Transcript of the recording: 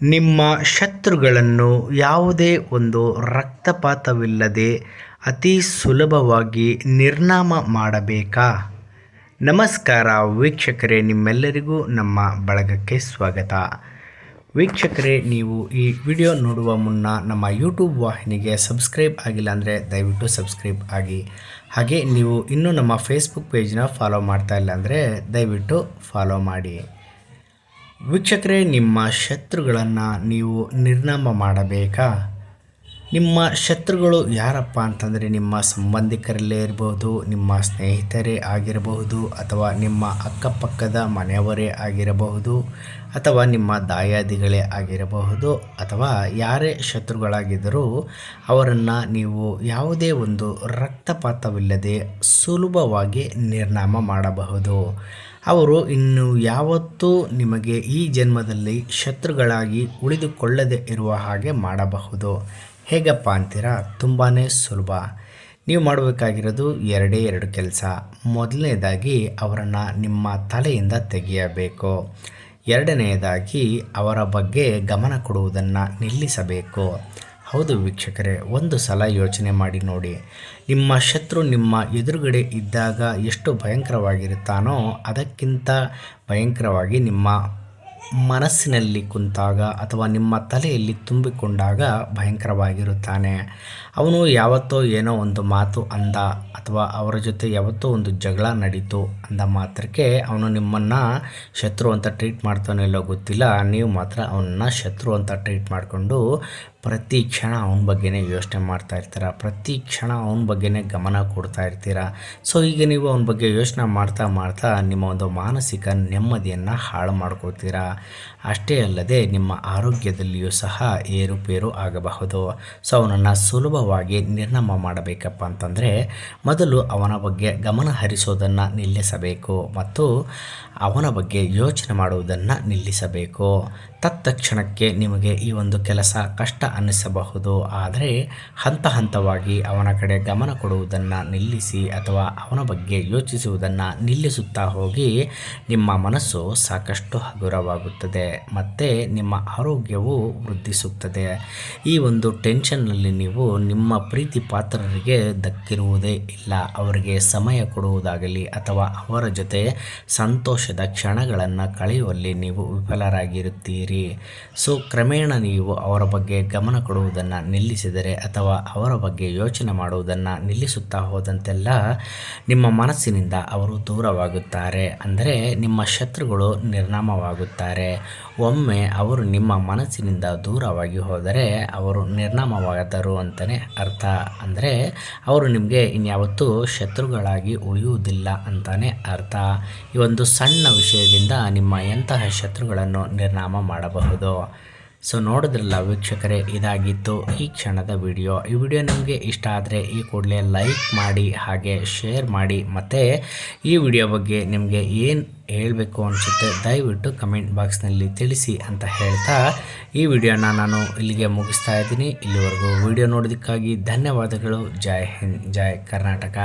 ನಿಮ್ಮ ಶತ್ರುಗಳನ್ನು ಯಾವುದೇ ಒಂದು ರಕ್ತಪಾತವಿಲ್ಲದೆ ಅತಿ ಸುಲಭವಾಗಿ ನಿರ್ನಾಮ ಮಾಡಬೇಕಾ? ನಮಸ್ಕಾರ ವೀಕ್ಷಕರೇ, ನಿಮ್ಮೆಲ್ಲರಿಗೂ ನಮ್ಮ ಬಳಗಕ್ಕೆ ಸ್ವಾಗತ. ವೀಕ್ಷಕರೇ, ನೀವು ಈ ವಿಡಿಯೋ ನೋಡುವ ಮುನ್ನ ನಮ್ಮ ಯೂಟ್ಯೂಬ್ ವಾಹಿನಿಗೆ ಸಬ್ಸ್ಕ್ರೈಬ್ ಆಗಿಲ್ಲ ಅಂದರೆ ದಯವಿಟ್ಟು ಸಬ್ಸ್ಕ್ರೈಬ್ ಆಗಿ. ಹಾಗೆ ನೀವು ಇನ್ನೂ ನಮ್ಮ ಫೇಸ್ಬುಕ್ ಪೇಜ್ನ ಫಾಲೋ ಮಾಡ್ತಾ ಇಲ್ಲ ಅಂದರೆ ದಯವಿಟ್ಟು ಫಾಲೋ ಮಾಡಿ. ವೀಕ್ಷಕರೇ ನಿಮ್ಮ ಶತ್ರುಗಳನ್ನು ನೀವು ನಿರ್ನಾಮ ಮಾಡಬೇಕಾ? ನಿಮ್ಮ ಶತ್ರುಗಳು ಯಾರಪ್ಪ ಅಂತಂದರೆ ನಿಮ್ಮ ಸಂಬಂಧಿಕರಲ್ಲೇ ಇರಬಹುದು ನಿಮ್ಮ ಸ್ನೇಹಿತರೇ ಆಗಿರಬಹುದು ಅಥವಾ ನಿಮ್ಮ ಅಕ್ಕಪಕ್ಕದ ಮನೆಯವರೇ ಆಗಿರಬಹುದು ಅಥವಾ ನಿಮ್ಮ ದಾಯಾದಿಗಳೇ ಆಗಿರಬಹುದು ಅಥವಾ ಯಾರೇ ಶತ್ರುಗಳಾಗಿದ್ದರೂ ಅವರನ್ನು ನೀವು ಯಾವುದೇ ಒಂದು ರಕ್ತಪಾತವಿಲ್ಲದೆ ಸುಲಭವಾಗಿ ನಿರ್ನಾಮ ಮಾಡಬಹುದು. ಅವರು ಇನ್ನು ಯಾವತ್ತೂ ನಿಮಗೆ ಈ ಜನ್ಮದಲ್ಲಿ ಶತ್ರುಗಳಾಗಿ ಉಳಿದುಕೊಳ್ಳದೆ ಇರುವ ಹಾಗೆ ಮಾಡಬಹುದು. ಹೇಗಪ್ಪ ಅಂತೀರಾ? ತುಂಬಾ ಸುಲಭ. ನೀವು ಮಾಡಬೇಕಾಗಿರೋದು ಎರಡೇ ಎರಡು ಕೆಲಸ. ಮೊದಲನೇದಾಗಿ ಅವರನ್ನು ನಿಮ್ಮ ತಲೆಯಿಂದ ತೆಗೆಯಬೇಕು. ಎರಡನೆಯದಾಗಿ ಅವರ ಬಗ್ಗೆ ಗಮನ ಕೊಡುವುದನ್ನು ನಿಲ್ಲಿಸಬೇಕು. ಹೌದು ವೀಕ್ಷಕರೇ, ಒಂದು ಸಲ ಯೋಚನೆ ಮಾಡಿ ನೋಡಿ. ನಿಮ್ಮ ಶತ್ರು ನಿಮ್ಮ ಎದುರುಗಡೆ ಇದ್ದಾಗ ಎಷ್ಟು ಭಯಂಕರವಾಗಿರುತ್ತಾನೋ ಅದಕ್ಕಿಂತ ಭಯಂಕರವಾಗಿ ನಿಮ್ಮ ಮನಸ್ಸಿನಲ್ಲಿ ಕುಂತಾಗ ಅಥವಾ ನಿಮ್ಮ ತಲೆಯಲ್ಲಿ ತುಂಬಿಕೊಂಡಾಗ ಭಯಂಕರವಾಗಿರುತ್ತಾನೆ. ಅವನು ಯಾವತ್ತೋ ಏನೋ ಒಂದು ಮಾತು ಅಂದ. ಅಥವಾ ಅವರ ಜೊತೆ ಯಾವತ್ತೋ ಒಂದು ಜಗಳ ನಡೀತು ಅಂದ ಮಾತ್ರಕ್ಕೆ ಅವನು ನಿಮ್ಮನ್ನು ಶತ್ರು ಅಂತ ಟ್ರೀಟ್ ಮಾಡ್ತಾನೋ ಇಲ್ಲೋ ಗೊತ್ತಿಲ್ಲ. ನೀವು ಮಾತ್ರ ಅವನನ್ನು ಶತ್ರು ಅಂತ ಟ್ರೀಟ್ ಮಾಡಿಕೊಂಡು ಪ್ರತಿ ಕ್ಷಣ ಅವನ ಬಗ್ಗೆನೇ ಯೋಚನೆ ಮಾಡ್ತಾ ಇರ್ತೀರ. ಪ್ರತಿ ಕ್ಷಣ ಅವನ ಬಗ್ಗೆನೇ ಗಮನ ಕೊಡ್ತಾ ಇರ್ತೀರ. ಸೊ ಈಗ ನೀವು ಅವನ ಬಗ್ಗೆ ಯೋಚನೆ ಮಾಡ್ತಾ ಮಾಡ್ತಾ ನಿಮ್ಮ ಒಂದು ಮಾನಸಿಕ ನೆಮ್ಮದಿಯನ್ನು ಹಾಳು ಮಾಡ್ಕೊಳ್ತೀರಾ. ಅಷ್ಟೇ ಅಲ್ಲದೆ ನಿಮ್ಮ ಆರೋಗ್ಯದಲ್ಲಿಯೂ ಸಹ ಏರುಪೇರು ಆಗಬಹುದು. ಸೊ ಅವನನ್ನು ಸುಲಭವಾಗಿ ನಿರ್ನಾಮ ಮಾಡಬೇಕಪ್ಪ ಅಂತಂದರೆ ಮೊದಲು ಅವನ ಬಗ್ಗೆ ಗಮನ ಹರಿಸೋದನ್ನು ನಿಲ್ಲಿಸಬೇಕು ಮತ್ತು ಅವನ ಬಗ್ಗೆ ಯೋಚನೆ ಮಾಡುವುದನ್ನು ನಿಲ್ಲಿಸಬೇಕು. ತತ್ಕ್ಷಣಕ್ಕೆ ನಿಮಗೆ ಈ ಒಂದು ಕೆಲಸ ಕಷ್ಟ ಅನ್ನಿಸಬಹುದು. ಆದರೆ ಹಂತ ಹಂತವಾಗಿ ಅವನ ಕಡೆ ಗಮನ ಕೊಡುವುದನ್ನು ನಿಲ್ಲಿಸಿ ಅಥವಾ ಅವನ ಬಗ್ಗೆ ಯೋಚಿಸುವುದನ್ನು ನಿಲ್ಲಿಸುತ್ತಾ ಹೋಗಿ ನಿಮ್ಮ ಮನಸ್ಸು ಸಾಕಷ್ಟು ಹಗುರವಾಗುತ್ತದೆ ಮತ್ತು ನಿಮ್ಮ ಆರೋಗ್ಯವು ವೃದ್ಧಿಸುತ್ತದೆ. ಈ ಒಂದು ಟೆನ್ಷನ್ನಲ್ಲಿ ನೀವು ನಿಮ್ಮ ಪ್ರೀತಿ ಪಾತ್ರರಿಗೆ ದಕ್ಕಿರುವುದೇ ಇಲ್ಲ, ಅವರಿಗೆ ಸಮಯ ಕೊಡುವುದಾಗಲಿ ಅಥವಾ ಅವರ ಜೊತೆ ಸಂತೋಷದ ಕ್ಷಣಗಳನ್ನು ಕಳೆಯುವಲ್ಲಿ ನೀವು ವಿಫಲರಾಗಿರುತ್ತೀರಿ. ಸೊ, ಕ್ರಮೇಣ ನೀವು ಅವರ ಬಗ್ಗೆ ಗಮನ ಕೊಡುವುದನ್ನು ನಿಲ್ಲಿಸಿದರೆ ಅಥವಾ ಅವರ ಬಗ್ಗೆ ಯೋಚನೆ ಮಾಡುವುದನ್ನು ನಿಲ್ಲಿಸುತ್ತಾ ಹೋದಂತೆಲ್ಲ ನಿಮ್ಮ ಮನಸ್ಸಿನಿಂದ ಅವರು ದೂರವಾಗುತ್ತಾರೆ. ಅಂದರೆ ನಿಮ್ಮ ಶತ್ರುಗಳು ನಿರ್ನಾಮವಾಗುತ್ತಾರೆ. ಒಮ್ಮೆ ಅವರು ನಿಮ್ಮ ಮನಸ್ಸಿನಿಂದ ದೂರವಾಗಿ ಹೋದರೆ ಅವರು ನಿರ್ನಾಮವಾದರು ಅಂತಲೇ ಅರ್ಥ. ಅಂದರೆ ಅವರು ನಿಮಗೆ ಇನ್ಯಾವತ್ತೂ ಶತ್ರುಗಳಾಗಿ ಉಳಿಯುವುದಿಲ್ಲ ಅಂತಲೇ ಅರ್ಥ. ಈ ಒಂದು ಸಣ್ಣ ವಿಷಯದಿಂದ ನಿಮ್ಮ ಎಂತಹ ಶತ್ರುಗಳನ್ನು ನಿರ್ನಾಮ ಮಾಡಬಹುದು? ಸೊ ನೋಡಿದ್ರಲ್ಲ ವೀಕ್ಷಕರೇ, ಇದಾಗಿತ್ತು ಈ ಕ್ಷಣದ ವಿಡಿಯೋ. ಈ ವಿಡಿಯೋ ನಿಮಗೆ ಇಷ್ಟ ಆದರೆ ಈ ಕೂಡಲೇ ಲೈಕ್ ಮಾಡಿ, ಹಾಗೆ ಶೇರ್ ಮಾಡಿ, ಮತ್ತು ಈ ವಿಡಿಯೋ ಬಗ್ಗೆ ನಿಮಗೆ ಏನು ಹೇಳಬೇಕು ಅನಿಸುತ್ತೆ ದಯವಿಟ್ಟು ಕಮೆಂಟ್ ಬಾಕ್ಸ್ನಲ್ಲಿ ತಿಳಿಸಿ ಅಂತ ಹೇಳ್ತಾ ಈ ವಿಡಿಯೋನ ನಾನು ಇಲ್ಲಿಗೆ ಮುಗಿಸ್ತಾ ಇದ್ದೀನಿ. ಇಲ್ಲಿವರೆಗೂ ವಿಡಿಯೋ ನೋಡೋದಕ್ಕಾಗಿ ಧನ್ಯವಾದಗಳು. ಜೈ ಹಿಂದ್, ಜೈ ಕರ್ನಾಟಕ.